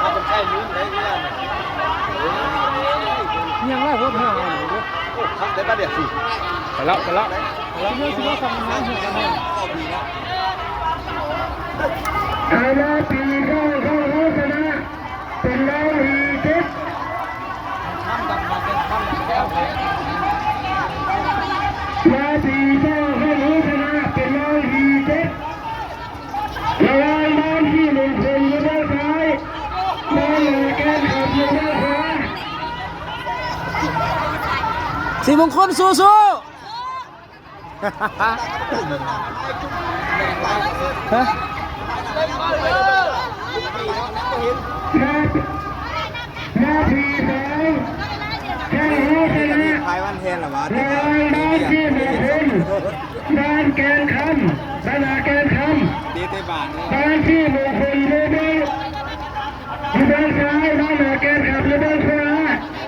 เอาคนใช้ยืนได้เนี่ยยังว่าว่าเพื่อนโอ้ทักได้ป่ะเดี๋ยวสิไปแล้วไปแล้วแล้วเมื่อสิว่าทำงานอยู่กันเนี่ยเอาละปีเข้าเข้าเข้าชนะเป็นร้อยหีสิบ ข้ามกันมาเป็นข้ามแล้ว มาปีเข้าเข้าเข้าชนะเป็นร้อยหีสิบระวังบ้านที่หนึ่งคนอยู่ด้านซ้ายบ้านหนึ่งแกนขับอยู่ด้านขวา สีมงคลสู้สู้ฮะมามาปีสองเข้าเข้าชนะพายวันแทนหรอวะระวังบ้านที่หนึ่งคนบ้านแกนคำบ้านนาแกนคำดีเตบานบ้านที่หนึ่งคนอยู่ด้านอยู่ด้านซ้ายบ้านนาแกนขับอยู่ด้านขวา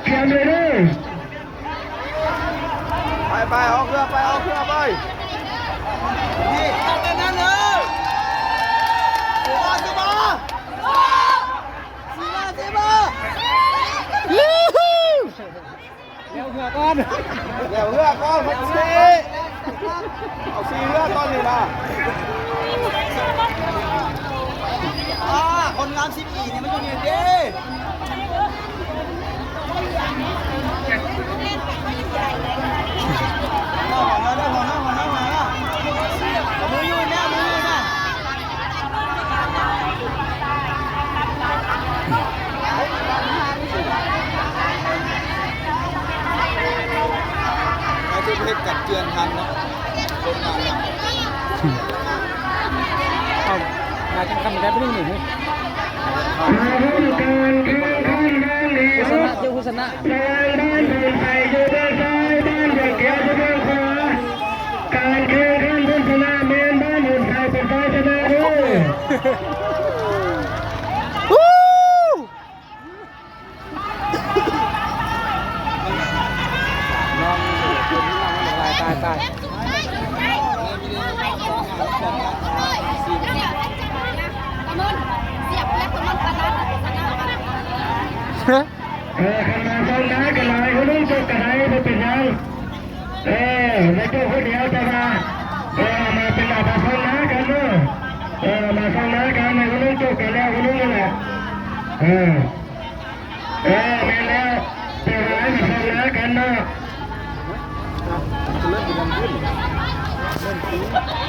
เขียนเลยเด้อ ไปไปเอาเครื่องไปเอาเครื่องไปนี่ตัดแต่นั้นเลยสิบาสิบาสิบาสิบาแล้วเหือก่อนเดี๋ยวเรือก้อนพันซีเอาซีเรือก้อนนี่นะอ่าคนงานสิบอีเนี่ยมันอยู่นี่ยเด้หัวหน้าหัวหน้าหัวหน้าหัวหน้ามืออยู่เนี่ยมืออยู่เนี่ยไอ้ที่เพชรกัดเจือน ทันนะคนงานเนี่ยเอามาจังคำได้ไม่ได้หนึ่งมาร่วมการแข่งขันบ้านนี้โฆษณะเจ้าโฆษณะระวังบ้านเดินไปอยู่ด้านซ้ายบ้านเดินเขียวอยู่ด้านาการแข่งขันผู้ชนะเมนบ้านเดินไปเป็นฝ่ายชนะด้อน้องคนนี้ น้อง Mano, tem um